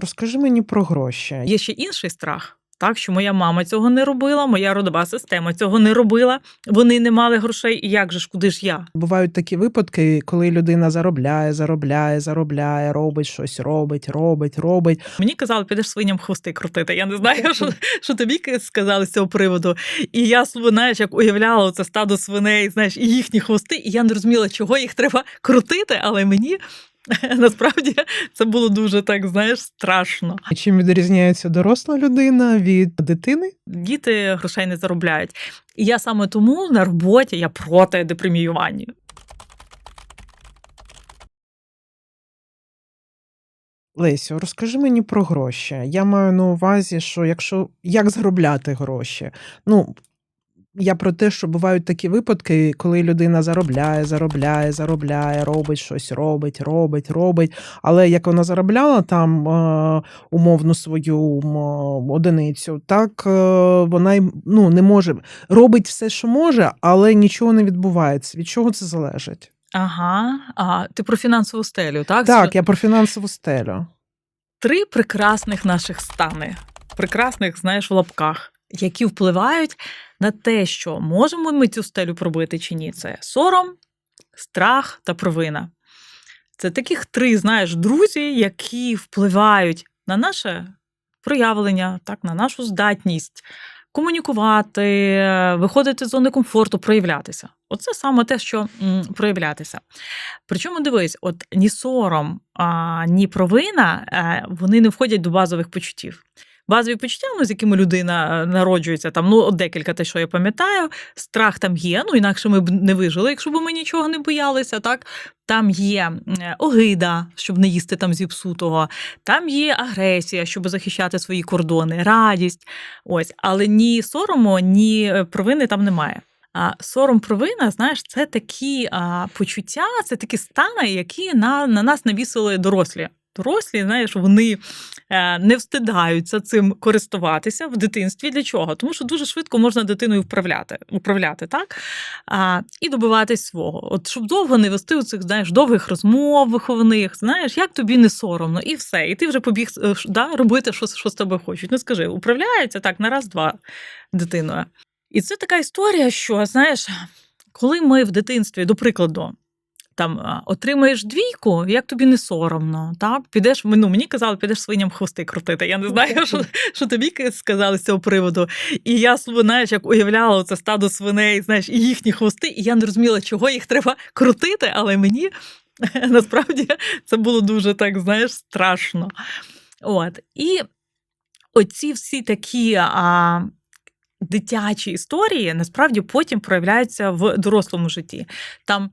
Розкажи мені про гроші. Є ще інший страх. Так, що моя мама цього не робила, моя родова система цього не робила. Вони не мали грошей. І як же ж, куди ж я? Бувають такі випадки, коли людина заробляє, заробляє, заробляє, робить щось, робить, робить, робить. Мені казали, підеш свиням хвости крутити. Я не знаю, що, що тобі сказали з цього приводу. І я знаєш, як уявляла це стадо свиней, знаєш, і їхні хвости, і я не розуміла, чого їх треба крутити, але мені. Насправді це було дуже так, знаєш, страшно. Чим відрізняється доросла людина від дитини? Діти грошей не заробляють. І я саме тому на роботі я проти депреміювання. Лесю, розкажи мені про гроші. Я маю на увазі, що якщо як заробляти гроші. Ну, я про те, що бувають такі випадки, коли людина заробляє, заробляє, заробляє, робить щось, робить, робить, робить. Але як вона заробляла там е, умовну свою одиницю, так е, вона й, ну, не може робить все, що може, але нічого не відбувається. Від чого це залежить? Ага, а ти про фінансову стелю, так? Так, я про фінансову стелю. Три прекрасних наших стани, прекрасних, знаєш, в лапках, які впливають на те, що можемо ми цю стелю пробити чи ні. Це сором, страх та провина. Це таких три, знаєш, друзі, які впливають на наше проявлення, так, на нашу здатність комунікувати, виходити з зони комфорту, проявлятися. Оце саме те, що проявлятися. Причому дивись, от ні сором, а, ні провина а, вони не входять до базових почуттів. Базові почуття, ну, з якими людина е, народжується, там ну декілька те, що я пам'ятаю, страх там є. Ну інакше ми б не вижили, якщо б ми нічого не боялися. Так там є е, огида, щоб не їсти там зіпсутого, там є агресія, щоб захищати свої кордони, радість. Ось, але ні сорому, ні е, провини там немає. А сором провина, знаєш, це такі а, почуття, це такі стани, які на, на нас навісили дорослі. Дорослі, знаєш, вони е, не встидаються цим користуватися в дитинстві. Для чого? Тому що дуже швидко можна дитиною вправляти, управляти, так? А, І добиватись свого. От щоб довго не вести у цих знаєш, довгих розмов виховних, знаєш, як тобі не соромно, і все. І ти вже побіг е, да, робити, що, що з тебе хочуть. Ну скажи, управляється так на раз-два дитиною. І це така історія, що знаєш, коли ми в дитинстві, до прикладу, там отримаєш двійку, як тобі не соромно, так? Підеш, ну, мені казали, підеш свиням хвости крутити. Я не знаю, що що тобі сказали з цього приводу. І я знаєш, як уявляла це стадо свиней, знаєш, і їхні хвости, і я не розуміла, чого їх треба крутити, але мені насправді це було дуже так, знаєш, страшно. От. І оці всі такі. А, Дитячі історії насправді потім проявляються в дорослому житті. Там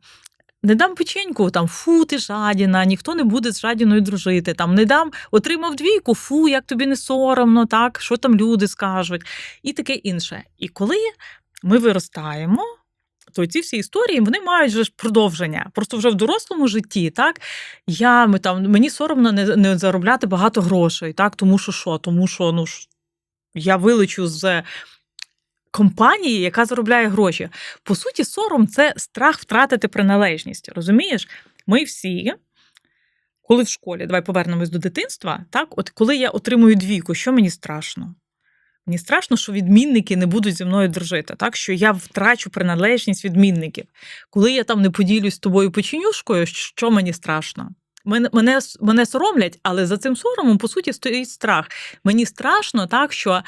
не дам печеньку, там фу, ти жадіна, ніхто не буде з жадіною дружити. Там не дам, отримав двійку, фу, як тобі не соромно, так, що там люди скажуть, і таке інше. І коли ми виростаємо, то ці всі історії вони мають вже продовження. Просто вже в дорослому житті, так я ми там мені соромно не не заробляти багато грошей, так, тому що що? Тому що ну я вилечу з компанії, яка заробляє гроші. По суті, сором це страх втратити приналежність. Розумієш? Ми всі. Коли в школі, давай повернемось до дитинства, так, от коли я отримую двійку, що мені страшно? Мені страшно, що відмінники не будуть зі мною дружити, так що я втрачу приналежність відмінників. Коли я там не поділюсь з тобою печенюшкою, що мені страшно? Мене мене, мене соромлять, але за цим соромом, по суті, стоїть страх. Мені страшно, так що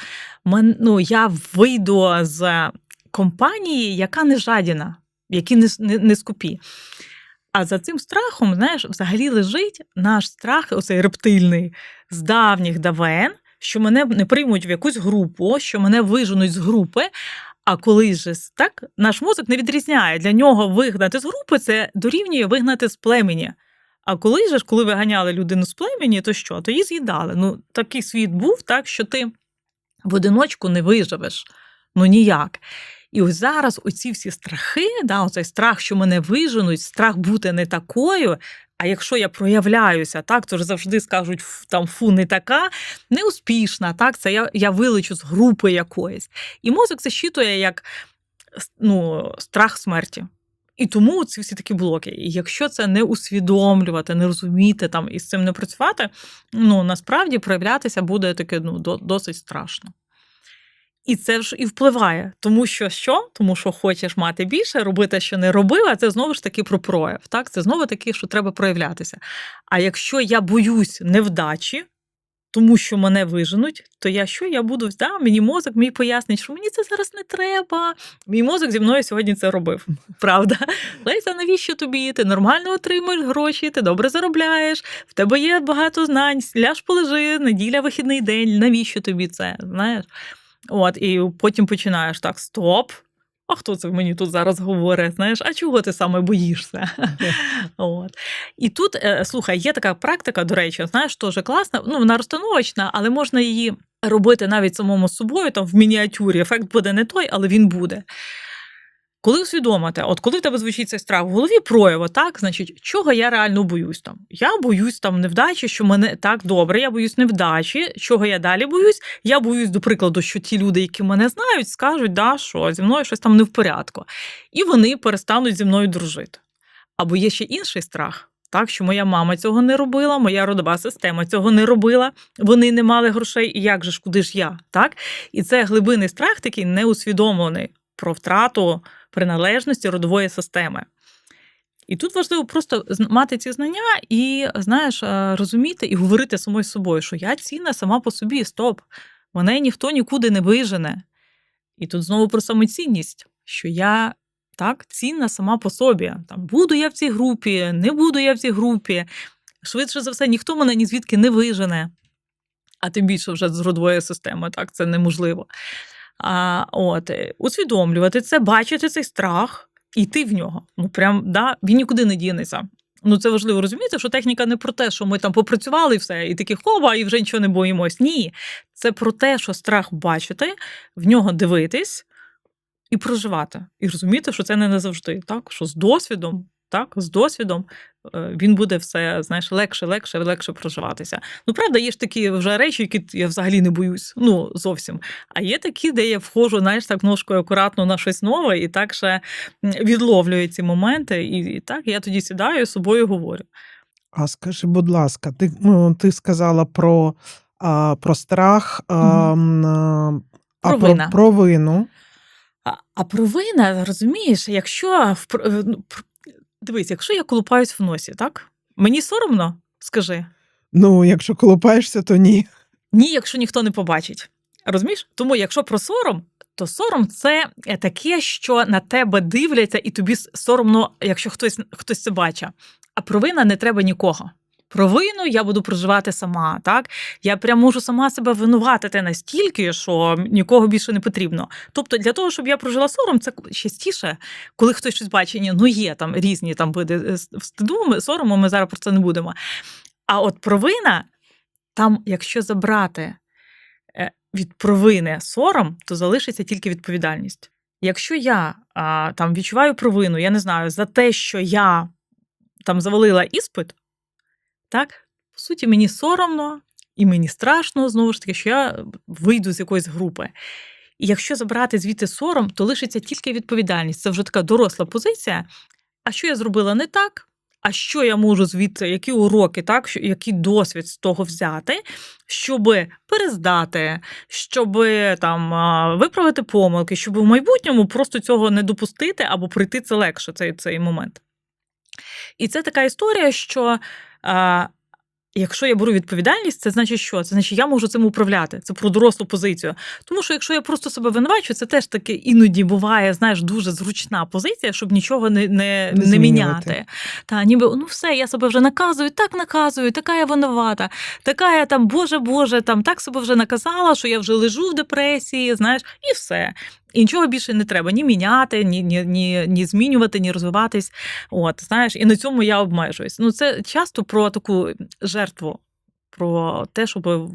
мен, ну, я вийду з компанії, яка не жадіна, які не, не, не скупі. А за цим страхом, знаєш, взагалі лежить наш страх, оцей рептильний, з давніх давен, що мене не приймуть в якусь групу, що мене виженуть з групи. А коли ж так, наш мозок не відрізняє для нього вигнати з групи, це дорівнює вигнати з племені. А коли ж, коли виганяли людину з племені, то що? То її з'їдали. Ну, такий світ був, так, що ти в одиночку не виживеш. Ну ніяк. І ось зараз оці всі страхи, да, оцей страх, що мене виженуть, страх бути не такою. А якщо я проявляюся, так, то ж завжди скажуть там фу, не така, неуспішна, так, це я я вилечу з групи якоїсь. І мозок це щитує як ну, страх смерті. І тому ці всі такі блоки. І якщо це не усвідомлювати, не розуміти там і з цим не працювати, ну насправді проявлятися буде таке ну, досить страшно. І це ж і впливає, тому що що? Тому що хочеш мати більше, робити, що не робив, а це знову ж таки про прояв. Так? Це знову таки, що треба проявлятися. А якщо я боюсь невдачі, тому що мене виженуть, то я що? Я буду да, мені мозок мій пояснить, що мені це зараз не треба. Мій мозок зі мною сьогодні це робив. Правда? Леся, навіщо тобі? Ти нормально отримуєш гроші, ти добре заробляєш, в тебе є багато знань, ляж полежи, неділя, вихідний день. Навіщо тобі це? Знаєш? От, і потім починаєш так: стоп. А хто це мені тут зараз говорить? Знаєш, а чого ти саме боїшся? От. І тут, е, слухай, є така практика, до речі, знаєш, теж класна, ну, вона розстановочна, але можна її робити навіть самому собою, там в мініатюрі. Ефект буде не той, але він буде. Коли усвідомити, от коли в тебе звучить цей страх в голові, проява, так, значить, чого я реально боюсь там? Я боюсь там невдачі, що мене так добре, я боюсь невдачі. Чого я далі боюсь? Я боюсь, до прикладу, що ті люди, які мене знають, скажуть, да, що зі мною щось там не в порядку. І вони перестануть зі мною дружити. Або є ще інший страх. Так, що моя мама цього не робила, моя родова система цього не робила, вони не мали грошей, і як же ж, куди ж я? Так? І це глибинний страх, такий неусвідомлений про втрату приналежності родової системи. І тут важливо просто мати ці знання і, знаєш, е, розуміти і говорити самою з собою, що я цінна сама по собі, стоп, мене ніхто нікуди не вижене. І тут знову про самоцінність, що я так цінна сама по собі. Там буду я в цій групі, не буду я в цій групі. Швидше за все, ніхто мене ні звідки не вижене. А тим більше вже з родової системи, так, це неможливо. А, от, е, усвідомлювати це, бачити цей страх, і йти в нього. Ну, прям, да, він нікуди не дінеться. Ну, це важливо розуміти, що техніка не про те, що ми там попрацювали і все, і такі хова, і вже нічого не боїмось. Ні. Це про те, що страх бачити, в нього дивитись і проживати. І розуміти, що це не назавжди. Так? Що з досвідом, так, з досвідом е, він буде все знаєш, легше, легше, легше проживатися. Ну, правда, є ж такі вже речі, які я взагалі не боюсь. Ну, зовсім. А є такі, де я входжу, знаєш, так ножкою акуратно на щось нове, і так ще відловлюю ці моменти. І, і так я тоді сідаю з собою говорю. А скажи, будь ласка, ти, ну, ти сказала про, а, про страх, а, м, а, а про, Провина. провину. А, а провина, розумієш, якщо ну, дивись, якщо я колупаюсь в носі, так? Мені соромно, скажи. Ну, якщо колупаєшся, то ні. Ні, якщо ніхто не побачить. Розумієш? Тому, якщо про сором, то сором це таке, що на тебе дивляться, і тобі соромно, якщо хтось, хтось це бачить. А провина не треба нікого. Провину я буду проживати сама, так? Я прям можу сама себе винуватити настільки, що нікого більше не потрібно. Тобто, для того, щоб я прожила сором, це частіше, коли хтось щось бачить. Ну є там різні там види е, стиду, сорому, ми зараз про це не будемо. А от провина, там, якщо забрати е, від провини сором, то залишиться тільки відповідальність. Якщо я а, там відчуваю провину, я не знаю, за те, що я там завалила іспит, так, по суті, мені соромно і мені страшно, знову ж таки, що я вийду з якоїсь групи. І якщо забрати звідти сором, то лишиться тільки відповідальність. Це вже така доросла позиція. А що я зробила не так? А що я можу звідти, які уроки, так, який досвід з того взяти, щоб перездати, щоб там виправити помилки, щоб в майбутньому просто цього не допустити або пройти це легше, цей, цей момент. І це така історія, що а, якщо я беру відповідальність, це значить що? Це значить, я можу цим управляти. Це про дорослу позицію. Тому що якщо я просто себе винувачу, це теж таки іноді буває, знаєш, дуже зручна позиція, щоб нічого не, не, Не не, міняти. Та ніби ну все, я себе вже наказую, так наказую, така я винувата, така я там, Боже, Боже, там так себе вже наказала, що я вже лежу в депресії, знаєш, і все. І нічого більше не треба ні міняти, ні, ні, ні, ні змінювати, ні розвиватись. От, знаєш, і на цьому я обмежуюсь. Ну, це часто про таку жертву, про те, щоб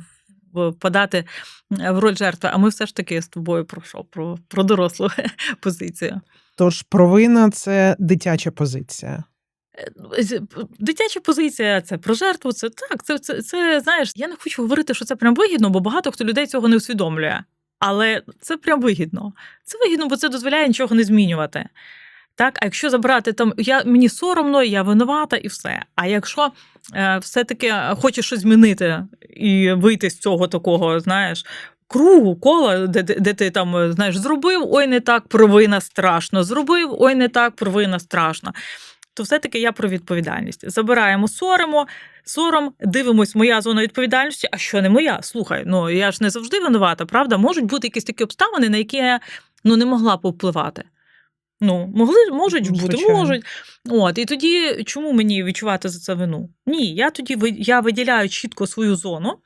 впадати в роль жертви. А ми все ж таки з тобою про що? Про, про дорослу позицію. Тож провина це дитяча позиція. Е, Дитяча позиція це про жертву. Це так. Це, це, це знаєш, я не хочу говорити, що це прям вигідно, бо багато хто людей цього не усвідомлює. Але це прям вигідно. Це вигідно, бо це дозволяє нічого не змінювати. Так, а якщо забрати там, я мені соромно, я винувата і все. А якщо е, все-таки хочеш щось змінити і вийти з цього такого, знаєш, кругу, кола, де, де, де ти там е, знаєш, зробив, ой, не так, провина страшно. Зробив, ой, не так, провина страшно. То все-таки я про відповідальність. Забираємо сорому, сором, дивимось, моя зона відповідальності, а що не моя? Слухай, ну я ж не завжди винувата, правда? Можуть бути якісь такі обставини, на які я ну, не могла повпливати. Ну, могли, можуть бути, звичайно. можуть. От, і тоді чому мені відчувати за це вину? Ні, я тоді я виділяю чітко свою зону,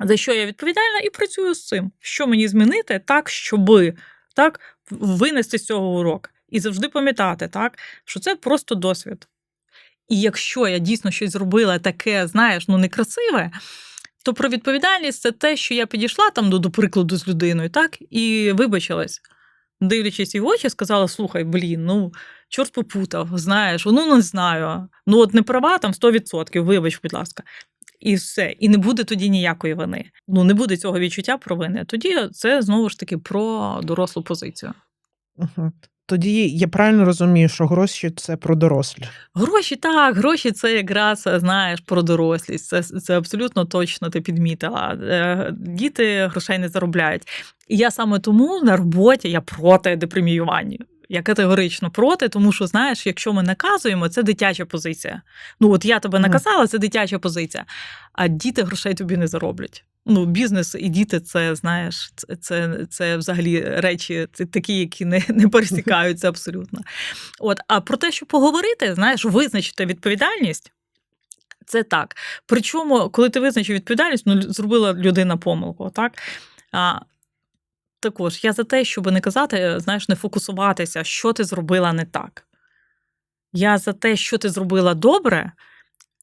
за що я відповідальна, і працюю з цим. Що мені змінити так, щоби так, винести з цього урок. І завжди пам'ятати, так, що це просто досвід. І якщо я дійсно щось зробила таке, знаєш, ну некрасиве, то про відповідальність це те, що я підійшла там, ну, до прикладу, з людиною, так, і вибачилась. Дивлячись їй в очі, сказала: слухай, блін, ну чорт попутав, знаєш, ну не знаю. Ну, от не права там 100%, вибач, будь ласка. І все. І не буде тоді ніякої вини. Ну, не буде цього відчуття провини. Тоді це знову ж таки про дорослу позицію. Тоді я правильно розумію, що гроші це про дорослі. Гроші так, гроші це якраз знаєш про дорослість. Це, це абсолютно точно ти підмітила. Е, Діти грошей не заробляють. І я саме тому на роботі я проти депреміювання. Я категорично проти, тому що знаєш, якщо ми наказуємо, це дитяча позиція. Ну от я тебе наказала, це дитяча позиція. А діти грошей тобі не зароблять. Ну, бізнес і діти це знаєш, це, це, це взагалі речі це такі, які не, не пересікаються абсолютно. От, а про те, що поговорити, знаєш, визначити відповідальність. Це так. Причому, коли ти визначив відповідальність, ну зробила людина помилку, так? А, також я за те, щоб не казати, знаєш, не фокусуватися, що ти зробила не так. Я за те, що ти зробила добре,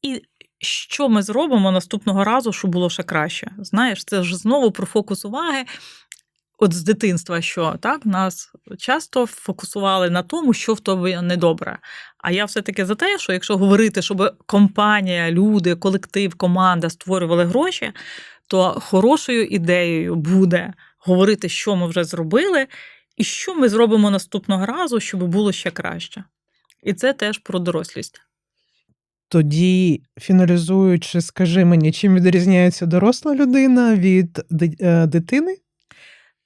і що ми зробимо наступного разу, щоб було ще краще. Знаєш, це ж знову про фокус уваги. От з дитинства, що так нас часто фокусували на тому, що в тобі недобре. А я все-таки за те, що якщо говорити, щоб компанія, люди, колектив, команда створювали гроші, то хорошою ідеєю буде говорити, що ми вже зробили, і що ми зробимо наступного разу, щоб було ще краще. І це теж про дорослість. Тоді, фіналізуючи, скажи мені, чим відрізняється доросла людина від е, дитини?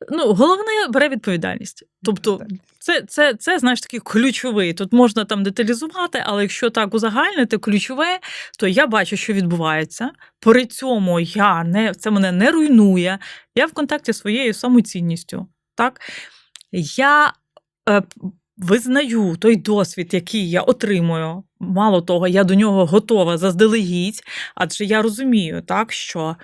Ну, головне бере відповідальність. Тобто, це, це, це знаєш такий ключовий. Тут можна там деталізувати, але якщо так узагальнити ключове, то я бачу, що відбувається. При цьому я не це мене не руйнує. Я в контакті зі своєю самоцінністю. Так? Я е, визнаю той досвід, який я отримую. Мало того, я до нього готова заздалегідь, адже я розумію, так, що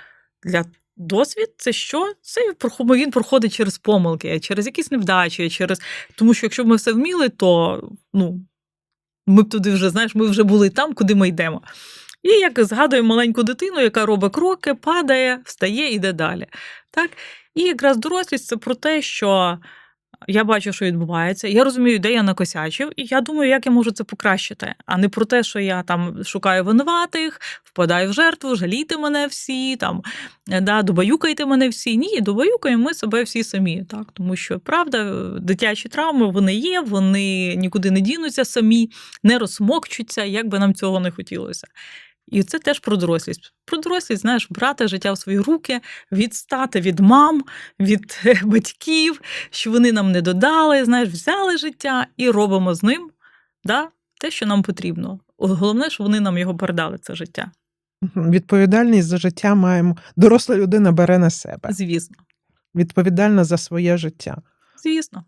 для досвід це що? Це він проходить через помилки, через якісь невдачі, через тому що якщо б ми все вміли, то ну, ми б туди вже, знаєш, ми вже були там, куди ми йдемо. І як згадую маленьку дитину, яка робить кроки, падає, встає, іде далі. Так? І якраз дорослість це про те, що я бачу, що відбувається, я розумію, де я накосячив, і я думаю, як я можу це покращити, а не про те, що я там шукаю винуватих, впадаю в жертву, жалійте мене всі, там е, да, добаюкайте мене всі. Ні, добаюкаємо ми себе всі самі. Так? Тому що правда, дитячі травми вони є, вони нікуди не дінуться самі, не розсмокчуться, як би нам цього не хотілося. І це теж про дорослість. Про дорослість, знаєш, брати життя в свої руки, відстати від мам, від е, батьків, що вони нам не додали, знаєш, взяли життя і робимо з ним да, те, що нам потрібно. Головне, що вони нам його передали, це життя. Відповідальність за життя маємо. Доросла людина бере на себе. Звісно, Відповідальна за своє життя. звісно.